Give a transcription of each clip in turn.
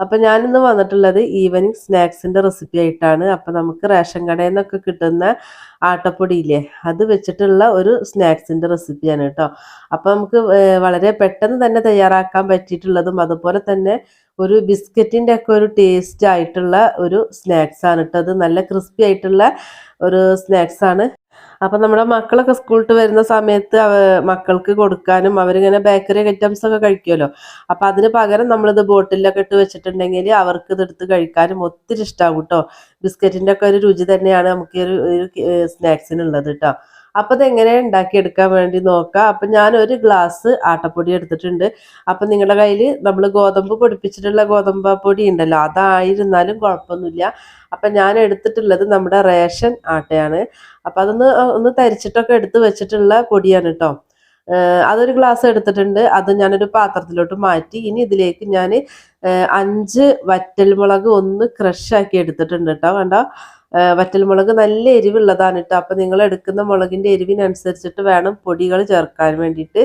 അപ്പം ഞാനിന്ന് വന്നിട്ടുള്ളത് ഈവനിങ് സ്നാക്സിന്റെ റെസിപ്പി ആയിട്ടാണ്. അപ്പം നമുക്ക് റേഷൻ കടയിൽ നിന്നൊക്കെ കിട്ടുന്ന ആട്ടപ്പൊടിയില്ലേ അത് വെച്ചിട്ടുള്ള ഒരു സ്നാക്സിന്റെ റെസിപ്പിയാണ് കേട്ടോ. അപ്പം നമുക്ക് വളരെ പെട്ടെന്ന് തന്നെ തയ്യാറാക്കാൻ പറ്റിയിട്ടുള്ളതും അതുപോലെ തന്നെ ഒരു ബിസ്ക്കറ്റിന്റെ ഒക്കെ ഒരു ടേസ്റ്റ് ആയിട്ടുള്ള ഒരു സ്നാക്സാണ് കേട്ടോ. അത് നല്ല ക്രിസ്പി ആയിട്ടുള്ള ഒരു സ്നാക്സാണ്. അപ്പം നമ്മുടെ മക്കളൊക്കെ സ്കൂളിട്ട് വരുന്ന സമയത്ത് മക്കൾക്ക് കൊടുക്കാനും അവരിങ്ങനെ ബേക്കറി ഐറ്റംസ് ഒക്കെ കഴിക്കുമല്ലോ അപ്പം അതിന് പകരം നമ്മളിത് ബോട്ടിലൊക്കെ ഇട്ട് വെച്ചിട്ടുണ്ടെങ്കിൽ അവർക്ക് ഇത് എടുത്ത് കഴിക്കാനും ഒത്തിരി ഇഷ്ടമാകും കേട്ടോ. ബിസ്ക്കറ്റിന്റെ ഒക്കെ ഒരു രുചി തന്നെയാണ് നമുക്ക് ഈ ഒരു സ്നാക്സിനുള്ളത് കേട്ടോ. അപ്പം അതെങ്ങനെ ഉണ്ടാക്കിയെടുക്കാൻ വേണ്ടി നോക്കാം. അപ്പം ഞാൻ ഒരു ഗ്ലാസ് ആട്ടപ്പൊടി എടുത്തിട്ടുണ്ട്. അപ്പം നിങ്ങളുടെ കയ്യിൽ നമ്മൾ ഗോതമ്പ് പൊടിപ്പിച്ചിട്ടുള്ള ഗോതമ്പ് പൊടി ഉണ്ടല്ലോ അതായിരുന്നാലും കുഴപ്പമൊന്നുമില്ല. അപ്പം ഞാൻ എടുത്തിട്ടുള്ളത് നമ്മുടെ റേഷൻ ആട്ടയാണ്. അപ്പം അതൊന്ന് ഒന്ന് തരിച്ചിട്ടൊക്കെ എടുത്ത് വെച്ചിട്ടുള്ള പൊടിയാണ് കേട്ടോ അതൊരു ഗ്ലാസ് എടുത്തിട്ടുണ്ട്. അത് ഞാനൊരു പാത്രത്തിലോട്ട് മാറ്റി. ഇനി ഇതിലേക്ക് ഞാൻ അഞ്ച് വറ്റൽമുളക് ഒന്ന് ക്രഷാക്കി എടുത്തിട്ടുണ്ട് കേട്ടോ വേണ്ട വറ്റൽ വറ്റൽമുളക് നല്ല എരിവുള്ളതാണ് കേട്ടോ അപ്പം നിങ്ങൾ എടുക്കുന്ന മുളകിന്റെ എരിവിനനുസരിച്ചിട്ട് വേണം പൊടികൾ ചേർക്കാൻ വേണ്ടിയിട്ട്.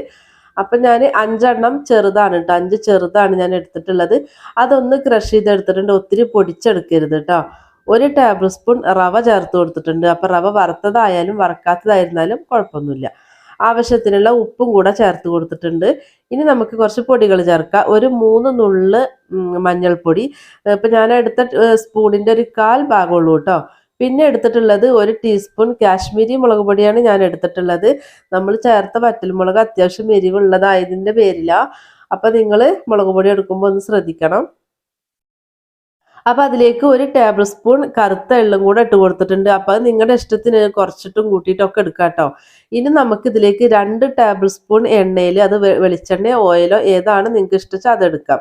അപ്പം ഞാൻ അഞ്ചെണ്ണം ചെറുതാണ് കേട്ടോ അഞ്ച് ചെറുതാണ് ഞാൻ എടുത്തിട്ടുള്ളത്. അതൊന്ന് ക്രഷ് ചെയ്തെടുത്തിട്ടുണ്ട്. ഒത്തിരി പൊടിച്ചെടുക്കരുത് കേട്ടോ ഒരു ടേബിൾ സ്പൂൺ റവ ചേർത്ത് കൊടുത്തിട്ടുണ്ട്. അപ്പം റവ വറുത്തതായാലും വറക്കാത്തതായിരുന്നാലും കുഴപ്പമൊന്നുമില്ല. ആവശ്യത്തിനുള്ള ഉപ്പും കൂടെ ചേർത്ത് കൊടുത്തിട്ടുണ്ട്. ഇനി നമുക്ക് കുറച്ച് പൊടികൾ ചേർക്കാം. ഒരു മൂന്ന് നുള്ള് മഞ്ഞൾപ്പൊടി. ഇപ്പം ഞാൻ എടുത്ത സ്പൂണിന്റെ ഒരു കാൽ ഭാഗമുള്ളൂ കേട്ടോ. പിന്നെ എടുത്തിട്ടുള്ളത് ഒരു ടീസ്പൂൺ കാശ്മീരി മുളക് പൊടിയാണ് ഞാൻ എടുത്തിട്ടുള്ളത്. നമ്മൾ ചേർത്ത വറ്റൽമുളക് അത്യാവശ്യം എരിവുള്ളതായതിന്റെ പേരിലാണ് അപ്പം നിങ്ങൾ മുളക് പൊടി എടുക്കുമ്പോൾ ഒന്ന് ശ്രദ്ധിക്കണം. അപ്പോൾ അതിലേക്ക് ഒരു ടേബിൾ സ്പൂൺ കറുത്ത എള്ളും കൂടെ ഇട്ട് കൊടുത്തിട്ടുണ്ട്. അപ്പോൾ അത് നിങ്ങളുടെ ഇഷ്ടത്തിന് കുറച്ചിട്ടും കൂട്ടിയിട്ടൊക്കെ എടുക്കാം കേട്ടോ. ഇനി നമുക്ക് ഇതിലേക്ക് രണ്ട് ടേബിൾ സ്പൂൺ എണ്ണയിൽ അത് വെളിച്ചെണ്ണയോ ഓയിലോ ഏതാണ് നിങ്ങൾക്ക് ഇഷ്ടം അത് എടുക്കാം.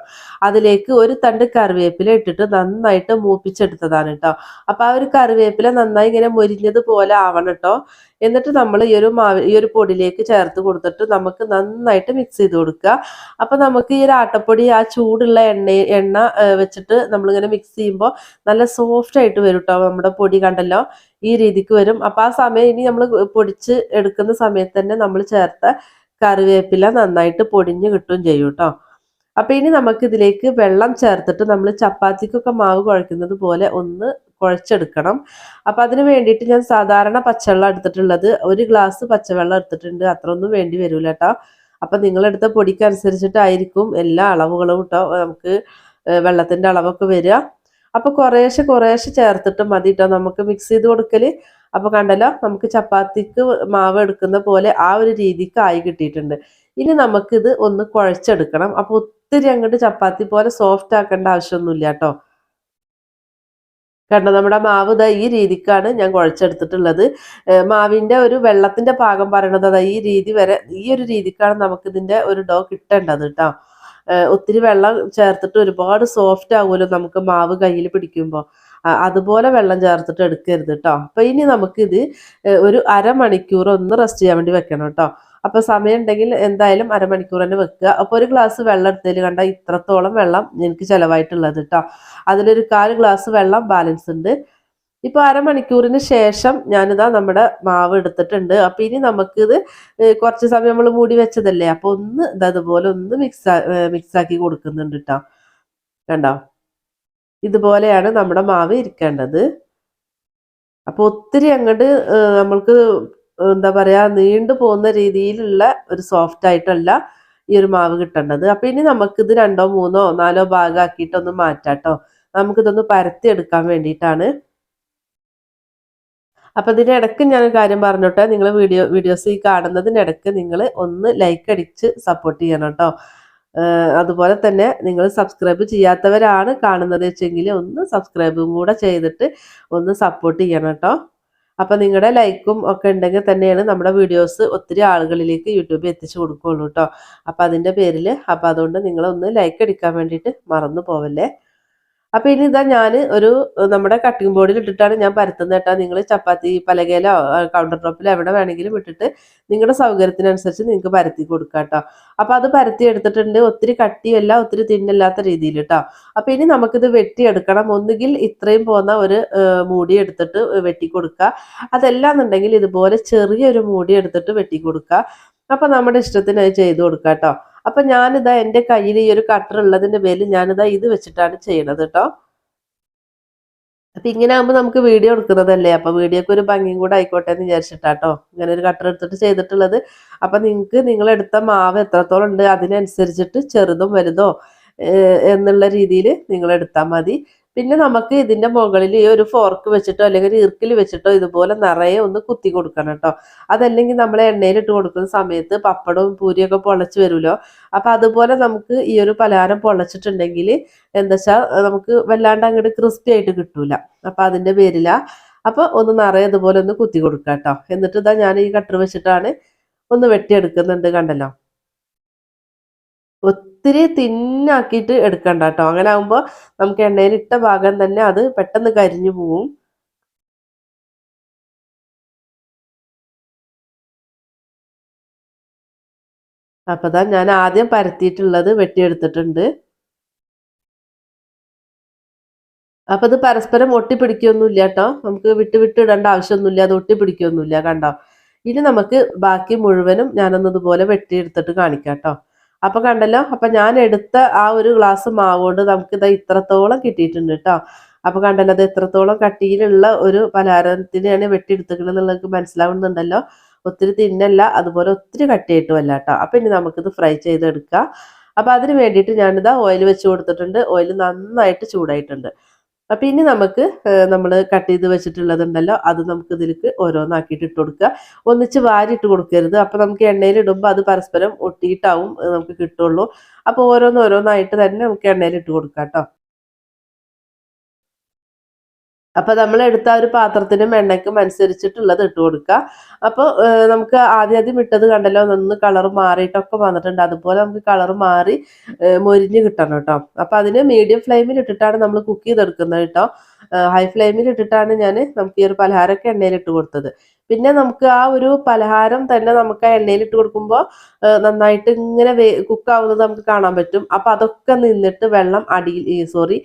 അതിലേക്ക് ഒരു തണ്ട് കറിവേപ്പില ഇട്ടിട്ട് നന്നായിട്ട് മൂപ്പിച്ചെടുത്തതാണ് കേട്ടോ. അപ്പോൾ ആ ഒരു കറിവേപ്പില നന്നായി ഇങ്ങനെ മുരിഞ്ഞത് പോലെ ആവണം കേട്ടോ. എന്നിട്ട് നമ്മൾ ഈ ഒരു മാവ് ഈ ഒരു പൊടിയിലേക്ക് ചേർത്ത് കൊടുത്തിട്ട് നമുക്ക് നന്നായിട്ട് മിക്സ് ചെയ്ത് കൊടുക്കുക. അപ്പോൾ നമുക്ക് ഈ ഒരു ആട്ടപ്പൊടി ആ ചൂടുള്ള എണ്ണ എണ്ണ വെച്ചിട്ട് നമ്മളിങ്ങനെ മിക്സ് ചെയ്യുമ്പോൾ നല്ല സോഫ്റ്റ് ആയിട്ട് വരും കേട്ടോ നമ്മുടെ പൊടി കണ്ടല്ലോ? ഈ രീതിക്ക് വരും. അപ്പോൾ ആ സമയം ഇനി നമ്മൾ പൊടിച്ച് എടുക്കുന്ന സമയത്ത് തന്നെ നമ്മൾ ചേർത്ത കറിവേപ്പില നന്നായിട്ട് പൊടിഞ്ഞ് കിട്ടുകയും ചെയ്യും കേട്ടോ അപ്പം ഇനി നമുക്ക് ഇതിലേക്ക് വെള്ളം ചേർത്തിട്ട് നമ്മൾ ചപ്പാത്തിക്കൊക്കെ മാവ് കുഴക്കുന്നത് പോലെ ഒന്ന് കുഴച്ചെടുക്കണം. അപ്പം അതിന് വേണ്ടിയിട്ട് ഞാൻ സാധാരണ പച്ചവെള്ളം എടുത്തിട്ടുള്ളത് ഒരു ഗ്ലാസ് പച്ചവെള്ളം എടുത്തിട്ടുണ്ട്. അത്ര ഒന്നും വേണ്ടി വരില്ല കേട്ടോ അപ്പം നിങ്ങളെടുത്ത പൊടിക്കനുസരിച്ചിട്ടായിരിക്കും എല്ലാ അളവുകളും കേട്ടോ നമുക്ക് വെള്ളത്തിന്റെ അളവൊക്കെ വരിക. അപ്പോൾ കുറേശ്ശെ കുറേശ്ശെ ചേർത്തിട്ട് മതി കേട്ടോ നമുക്ക് മിക്സ് ചെയ്ത് കൊടുക്കൽ അപ്പോൾ കണ്ടല്ലോ നമുക്ക് ചപ്പാത്തിക്ക് മാവ് എടുക്കുന്ന പോലെ ആ ഒരു രീതിക്ക് ആയി കിട്ടിയിട്ടുണ്ട്. ഇനി നമുക്കിത് ഒന്ന് കുഴച്ചെടുക്കണം. അപ്പോൾ ഒത്തിരി അങ്ങോട്ട് ചപ്പാത്തി പോലെ സോഫ്റ്റ് ആക്കേണ്ട ആവശ്യമൊന്നുമില്ല കേട്ടോ. കണ്ടോ നമ്മുടെ മാവ് ഇതാ ഈ രീതിക്കാണ് ഞാൻ കുഴച്ചെടുത്തിട്ടുള്ളത്. മാവിന്റെ ഒരു വെള്ളത്തിന്റെ പാകം പറയണത് അതാ ഈ രീതി വരെ ഈ ഒരു രീതിക്കാണ് നമുക്ക് ഇതിന്റെ ഒരു ഡോ കിട്ടേണ്ടത് കേട്ടോ. ഒത്തിരി വെള്ളം ചേർത്തിട്ട് ഒരുപാട് സോഫ്റ്റ് ആകുമല്ലോ നമുക്ക് മാവ് കയ്യിൽ പിടിക്കുമ്പോൾ അതുപോലെ വെള്ളം ചേർത്തിട്ട് എടുക്കരുത് കേട്ടോ അപ്പം ഇനി നമുക്കിത് ഒരു അരമണിക്കൂർ ഒന്ന് റെസ്റ്റ് ചെയ്യാൻ വേണ്ടി വെക്കണം കേട്ടോ അപ്പോൾ സമയം ഉണ്ടെങ്കിൽ എന്തായാലും അരമണിക്കൂർ തന്നെ വെക്കുക. അപ്പോൾ ഒരു ഗ്ലാസ് വെള്ളം എടുത്തതിൽ കണ്ട ഇത്രത്തോളം വെള്ളം എനിക്ക് ചിലവായിട്ടുള്ളത് കേട്ടോ അതിലൊരു കാൽ ഗ്ലാസ് വെള്ളം ബാലൻസ് ഉണ്ട്. ഇപ്പൊ അരമണിക്കൂറിന് ശേഷം ഞാനിതാ നമ്മുടെ മാവ് എടുത്തിട്ടുണ്ട്. അപ്പൊ ഇനി നമുക്കിത് കുറച്ച് സമയം നമ്മൾ മൂടി വെച്ചതല്ലേ? അപ്പൊ ഒന്ന് ഇതാ അതുപോലെ ഒന്ന് മിക്സ് മിക്സാക്കി കൊടുക്കുന്നുണ്ട് കേട്ടോ കണ്ടോ? ഇതുപോലെയാണ് നമ്മുടെ മാവ് ഇരിക്കേണ്ടത്. അപ്പൊ ഒത്തിരി അങ്ങോട്ട് നമ്മൾക്ക് എന്താ പറയാ നീണ്ടു പോകുന്ന രീതിയിലുള്ള ഒരു സോഫ്റ്റ് ആയിട്ടല്ല ഈ ഒരു മാവ് കിട്ടേണ്ടത്. അപ്പൊ ഇനി നമുക്കിത് രണ്ടോ മൂന്നോ നാലോ ഭാഗമാക്കിയിട്ടൊന്ന് മാറ്റാട്ടോ നമുക്കിതൊന്ന് പരത്തി എടുക്കാൻ വേണ്ടിയിട്ടാണ് അപ്പൊ ഇതിന്റെ ഇടയ്ക്ക് ഞാൻ ഒരു കാര്യം പറഞ്ഞോട്ടെ? നിങ്ങൾ വീഡിയോ വീഡിയോസ് ഈ കാണുന്നതിനിടയ്ക്ക് നിങ്ങൾ ഒന്ന് ലൈക്ക് അടിച്ച് സപ്പോർട്ട് ചെയ്യണം കേട്ടോ. അതുപോലെ തന്നെ നിങ്ങൾ സബ്സ്ക്രൈബ് ചെയ്യാത്തവരാണ് കാണുന്നത് വെച്ചെങ്കിൽ ഒന്ന് സബ്സ്ക്രൈബും കൂടെ ചെയ്തിട്ട് ഒന്ന് സപ്പോർട്ട് ചെയ്യണം കേട്ടോ. അപ്പം നിങ്ങളുടെ ലൈക്കും ഒക്കെ ഉണ്ടെങ്കിൽ തന്നെയാണ് നമ്മുടെ വീഡിയോസ് ഒത്തിരി ആളുകളിലേക്ക് യൂട്യൂബിൽ എത്തിച്ചു കൊടുക്കുകയുള്ളൂ കേട്ടോ. അപ്പം അതിന്റെ പേരിൽ അപ്പം അതുകൊണ്ട് നിങ്ങളൊന്ന് ലൈക്ക് അടിക്കാൻ വേണ്ടിയിട്ട് മറന്നു പോവല്ലേ? അപ്പൊ ഇനി ഇതാ ഞാൻ ഒരു നമ്മുടെ കട്ടിംഗ് ബോർഡിൽ ഇട്ടിട്ടാണ് ഞാൻ പരത്തുന്നത് കേട്ടോ. നിങ്ങൾ ചപ്പാത്തി പലകയിലോ കൗണ്ടർ ടോപ്പിലോ എവിടെ വേണമെങ്കിലും ഇട്ടിട്ട് നിങ്ങളുടെ സൗകര്യത്തിനനുസരിച്ച് നിങ്ങൾക്ക് പരത്തി കൊടുക്കാം കേട്ടോ. അപ്പൊ അത് പരത്തി എടുത്തിട്ടുണ്ട്. ഒത്തിരി കട്ടിയല്ല ഒത്തിരി തിന്നല്ലാത്ത രീതിയിൽ കേട്ടോ. അപ്പൊ ഇനി നമുക്കിത് വെട്ടിയെടുക്കണം. ഒന്നുകിൽ ഇത്രയും പോകുന്ന ഒരു മൂടി എടുത്തിട്ട് വെട്ടി കൊടുക്കുക. അതല്ലാന്നുണ്ടെങ്കിൽ ഇതുപോലെ ചെറിയൊരു മൂടി എടുത്തിട്ട് വെട്ടി കൊടുക്കുക. അപ്പൊ നമ്മുടെ ഇഷ്ടത്തിന് അത് ചെയ്ത് കൊടുക്കാം കേട്ടോ. അപ്പൊ ഞാനിതാ എന്റെ കയ്യിൽ ഈ ഒരു കട്ടർ ഉള്ളതിന്റെ പേരിൽ ഞാനിതാ ഇത് വെച്ചിട്ടാണ് ചെയ്യണത് കേട്ടോ അപ്പൊ ഇങ്ങനെ ആകുമ്പോൾ നമുക്ക് വീഡിയോ എടുക്കുന്നതല്ലേ? അപ്പൊ വീഡിയോക്ക് ഒരു ഭംഗിയും കൂടെ ആയിക്കോട്ടെ എന്ന് വിചാരിച്ചിട്ടാട്ടോ ഇങ്ങനെ ഒരു കട്ടർ എടുത്തിട്ട് ചെയ്തിട്ടുള്ളത്. അപ്പൊ നിങ്ങൾക്ക് നിങ്ങൾ എടുത്ത മാവ് എത്രത്തോളം ഉണ്ട് അതിനനുസരിച്ചിട്ട് ചെറുതും വലുതോ എന്നുള്ള രീതിയിൽ നിങ്ങൾ എടുത്താൽ മതി. പിന്നെ നമുക്ക് ഇതിന്റെ മുകളിൽ ഈ ഒരു ഫോർക്ക് വെച്ചിട്ടോ അല്ലെങ്കിൽ ഇർക്കിൽ വെച്ചിട്ടോ ഇതുപോലെ നിറയെ ഒന്ന് കുത്തി കൊടുക്കണം കേട്ടോ. അതല്ലെങ്കിൽ നമ്മൾ എണ്ണയിലിട്ട് കൊടുക്കുന്ന സമയത്ത് പപ്പടവും പൂരിയൊക്കെ പൊളച്ച് വരുമല്ലോ. അപ്പൊ അതുപോലെ നമുക്ക് ഈ ഒരു പലഹാരം പൊളച്ചിട്ടുണ്ടെങ്കിൽ എന്താ വെച്ചാൽ നമുക്ക് വല്ലാണ്ട് അങ്ങോട്ട് ക്രിസ്പി ആയിട്ട് കിട്ടൂല. അപ്പൊ അതിന്റെ പേരില. അപ്പൊ ഒന്ന് നിറയെ ഇതുപോലെ ഒന്ന് കുത്തി കൊടുക്കാം കേട്ടോ. എന്നിട്ട് ഇതാ ഞാൻ ഈ കട്ടർ വെച്ചിട്ടാണ് ഒന്ന് വെട്ടിയെടുക്കുന്നുണ്ട് കണ്ടല്ലോ. ഒത്തിരി തിന്നാക്കിയിട്ട് എടുക്കണ്ട കേട്ടോ അങ്ങനെ ആകുമ്പോൾ നമുക്ക് എണ്ണയിൽ ഇട്ട ഭാഗം തന്നെ അത് പെട്ടെന്ന് കരിഞ്ഞു പോവും. അപ്പൊ ഞാൻ ആദ്യം പരത്തിയിട്ടുള്ളത് വെട്ടിയെടുത്തിട്ടുണ്ട്. അപ്പൊ ഇത് പരസ്പരം ഒട്ടിപ്പിടിക്കൊന്നുമില്ല കേട്ടോ നമുക്ക് വിട്ട് വിട്ട് ഇടേണ്ട ആവശ്യമൊന്നുമില്ല. അത് ഒട്ടിപ്പിടിക്കൊന്നുമില്ല. കണ്ടോ? ഇനി നമുക്ക് ബാക്കി മുഴുവനും ഞാനൊന്നതുപോലെ വെട്ടിയെടുത്തിട്ട് കാണിക്കാം കേട്ടോ അപ്പൊ കണ്ടല്ലോ അപ്പൊ ഞാൻ എടുത്ത ആ ഒരു ഗ്ലാസ് മാവ് കൊണ്ട് നമുക്ക് ഇതാ ഇത്രത്തോളം കിട്ടിയിട്ടുണ്ട് കേട്ടോ അപ്പൊ കണ്ടല്ലോ അത് എത്രത്തോളം കട്ടിയിലുള്ള ഒരു പലഹാരത്തിനെയാണ് വെട്ടിയെടുത്തിക്കുന്നത് എന്നുള്ളത് മനസ്സിലാവുന്നുണ്ടല്ലോ. ഒത്തിരി തിന്നല്ല അതുപോലെ ഒത്തിരി കട്ടിയായിട്ടുമല്ല കേട്ടോ അപ്പൊ ഇനി നമുക്കിത് ഫ്രൈ ചെയ്തെടുക്കാം. അപ്പൊ അതിന് വേണ്ടിയിട്ട് ഞാനിതാ ഓയിൽ വെച്ച് കൊടുത്തിട്ടുണ്ട്. ഓയിൽ നന്നായിട്ട് ചൂടായിട്ടുണ്ട്. അപ്പം ഇനി നമുക്ക് നമ്മൾ കട്ട് ചെയ്ത് വെച്ചിട്ടുള്ളതുണ്ടല്ലോ അത് നമുക്ക് ഇതിലേക്ക് ഓരോന്നാക്കിയിട്ട് ഇട്ട് കൊടുക്കുക. ഒന്നിച്ച് വാരിയിട്ട് കൊടുക്കരുത്. അപ്പം നമുക്ക് എണ്ണയിൽ ഇടുമ്പോൾ അത് പരസ്പരം ഒട്ടിയിട്ടാവും നമുക്ക് കിട്ടുള്ളൂ. അപ്പോൾ ഓരോന്നോരോന്നായിട്ട് തന്നെ നമുക്ക് എണ്ണയിൽ ഇട്ട് കൊടുക്കാം കേട്ടോ. അപ്പൊ നമ്മൾ എടുത്ത ഒരു പാത്രത്തിനും എണ്ണയ്ക്കും അനുസരിച്ചിട്ടുള്ളത് ഇട്ട് കൊടുക്കുക. അപ്പോൾ നമുക്ക് ആദ്യം ആദ്യം ഇട്ടത് കണ്ടല്ലോ ഒന്ന് കളർ മാറിയിട്ടൊക്കെ വന്നിട്ടുണ്ട്. അതുപോലെ നമുക്ക് കളർ മാറി മൊരിഞ്ഞ് കിട്ടണം കേട്ടോ. അപ്പൊ അതിന് മീഡിയം ഫ്ലെയിമിൽ ഇട്ടിട്ടാണ് നമ്മൾ കുക്ക് ചെയ്തെടുക്കുന്നത് കേട്ടോ. ഹൈ ഫ്ലെയിമിൽ ഇട്ടിട്ടാണ് ഞാൻ നമുക്ക് ഈ ഒരു പലഹാരമൊക്കെ എണ്ണയിൽ ഇട്ട് കൊടുത്തത്. പിന്നെ നമുക്ക് ആ ഒരു പലഹാരം തന്നെ നമുക്ക് ആ എണ്ണയിൽ ഇട്ട് കൊടുക്കുമ്പോൾ നന്നായിട്ട് ഇങ്ങനെ കുക്കാവുന്നത് നമുക്ക് കാണാൻ പറ്റും. അപ്പൊ അതൊക്കെ നിന്നിട്ട് വെള്ളം അടിയിൽ സോറി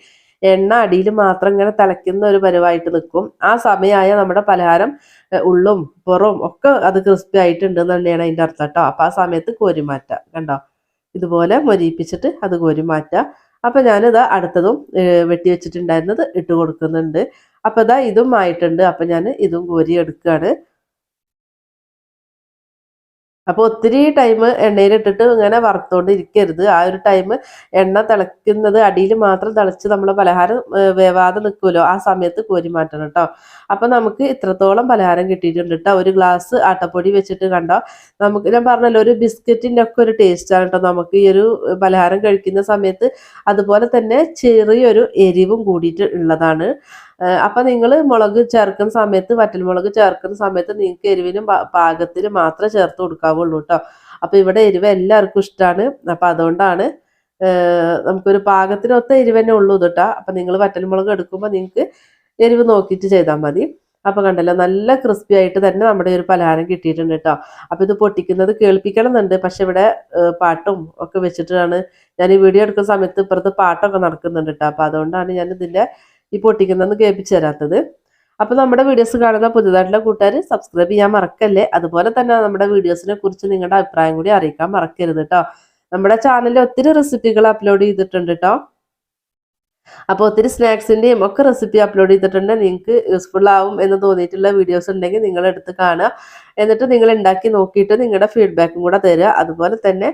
എണ്ണ അടിയിൽ മാത്രം ഇങ്ങനെ തിളയ്ക്കുന്ന ഒരു പരിവായിട്ട് നിൽക്കും. ആ സമയമായ നമ്മുടെ പലഹാരം ഉള്ളും പുറവും ഒക്കെ അത് ക്രിസ്പി ആയിട്ടുണ്ട് തന്നെയാണ് അതിന്റെ അർത്ഥം കേട്ടോ. അപ്പം ആ സമയത്ത് കോരി മാറ്റാം. കണ്ടോ? ഇതുപോലെ മൊരിയിപ്പിച്ചിട്ട് അത് കോരി മാറ്റാം. അപ്പം ഞാനിത് അടുത്തതും വെട്ടി വെച്ചിട്ടുണ്ടായിരുന്നത് ഇട്ട് കൊടുക്കുന്നുണ്ട്. അപ്പം ഇതാ ഇതും ആയിട്ടുണ്ട്. അപ്പം ഞാൻ ഇതും കോരി എടുക്കുകയാണ് അപ്പോൾ ഒത്തിരി ടൈം എണ്ണയിൽ ഇട്ടിട്ട് ഇങ്ങനെ വറുത്തോണ്ട് ഇരിക്കരുത് ആ ഒരു ടൈം എണ്ണ തിളയ്ക്കുന്നത് അടിയിൽ മാത്രം തിളച്ച് നമ്മൾ പലഹാരം വേവാതെ നിൽക്കുമല്ലോ ആ സമയത്ത് കോരി മാറ്റണം കേട്ടോ അപ്പോൾ നമുക്ക് ഇത്രത്തോളം പലഹാരം കിട്ടിയിട്ടുണ്ട് കേട്ടോ ഒരു ഗ്ലാസ് ആട്ടപ്പൊടി വെച്ചിട്ട് കണ്ടോ? നമുക്ക് ഞാൻ പറഞ്ഞല്ലോ ഒരു ബിസ്ക്കറ്റിന്റെ ഒക്കെ ഒരു ടേസ്റ്റാണ് കേട്ടോ നമുക്ക് ഈ ഒരു പലഹാരം കഴിക്കുന്ന സമയത്ത് അതുപോലെ തന്നെ ചെറിയൊരു എരിവും കൂടിയിട്ട് ഉള്ളതാണ്. അപ്പൊ നിങ്ങൾ മുളക് ചേർക്കുന്ന സമയത്ത് വറ്റൽമുളക് ചേർക്കുന്ന സമയത്ത് നിങ്ങൾക്ക് എരിവിനും പാകത്തിന് മാത്രമേ ചേർത്ത് കൊടുക്കാവുള്ളൂ കേട്ടോ അപ്പൊ ഇവിടെ എരിവ് എല്ലാവർക്കും ഇഷ്ടമാണ് അപ്പൊ അതുകൊണ്ടാണ് നമുക്കൊരു പാകത്തിനൊത്ത എരിവ് തന്നെ ഉള്ളൂ കേട്ടോ അപ്പൊ നിങ്ങൾ വറ്റൽമുളക് എടുക്കുമ്പോൾ നിങ്ങൾക്ക് എരിവ് നോക്കിയിട്ട് ചെയ്താൽ മതി. അപ്പൊ കണ്ടല്ലോ നല്ല ക്രിസ്പി ആയിട്ട് തന്നെ നമ്മുടെ ഒരു പലഹാരം കിട്ടിയിട്ടുണ്ട് കേട്ടോ അപ്പൊ ഇത് പൊട്ടിക്കുന്നത് കേൾപ്പിക്കണം എന്നുണ്ട് പക്ഷെ ഇവിടെ പാട്ടും ഒക്കെ വെച്ചിട്ടാണ് ഞാൻ ഈ വീഡിയോ എടുക്കുന്ന സമയത്ത് ഇപ്പുറത്ത് പാട്ടൊക്കെ നടക്കുന്നുണ്ട് കേട്ടോ അപ്പൊ അതുകൊണ്ടാണ് ഞാൻ ഇതിന്റെ ഈ പൊട്ടിക്കുന്നതെന്ന് കേൾപ്പിച്ചു തരാത്തത്. അപ്പോൾ നമ്മുടെ വീഡിയോസ് കാണുന്ന പുതുതായിട്ടുള്ള കൂട്ടുകാർ സബ്സ്ക്രൈബ് ചെയ്യാൻ മറക്കല്ലേ? അതുപോലെ തന്നെ നമ്മുടെ വീഡിയോസിനെ കുറിച്ച് നിങ്ങളുടെ അഭിപ്രായം കൂടി അറിയിക്കാൻ മറക്കരുത് കേട്ടോ നമ്മുടെ ചാനലിൽ ഒത്തിരി റെസിപ്പികൾ അപ്ലോഡ് ചെയ്തിട്ടുണ്ട് കേട്ടോ അപ്പോൾ ഒത്തിരി സ്നാക്സിന്റെയും ഒക്കെ റെസിപ്പി അപ്ലോഡ് ചെയ്തിട്ടുണ്ട്. നിങ്ങൾക്ക് യൂസ്ഫുൾ ആവും എന്ന് തോന്നിയിട്ടുള്ള വീഡിയോസ് ഉണ്ടെങ്കിൽ നിങ്ങൾ എടുത്ത് കാണുക. എന്നിട്ട് നിങ്ങൾ ഉണ്ടാക്കി നോക്കിയിട്ട് നിങ്ങളുടെ ഫീഡ്ബാക്കും കൂടെ തരിക. അതുപോലെ തന്നെ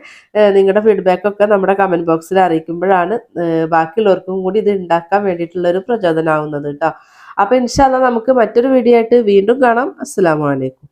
നിങ്ങളുടെ ഫീഡ്ബാക്കൊക്കെ നമ്മുടെ കമന്റ് ബോക്സിൽ അറിയിക്കുമ്പോഴാണ് ബാക്കിയുള്ളവർക്കും കൂടി ഇത് ഉണ്ടാക്കാൻ വേണ്ടിയിട്ടുള്ളൊരു പ്രചോദനമാവുന്നത് കേട്ടോ. അപ്പോൾ ഇൻഷാല്ല നമുക്ക് മറ്റൊരു വീഡിയോ ആയിട്ട് വീണ്ടും കാണാം. അസ്സാം വലൈക്കും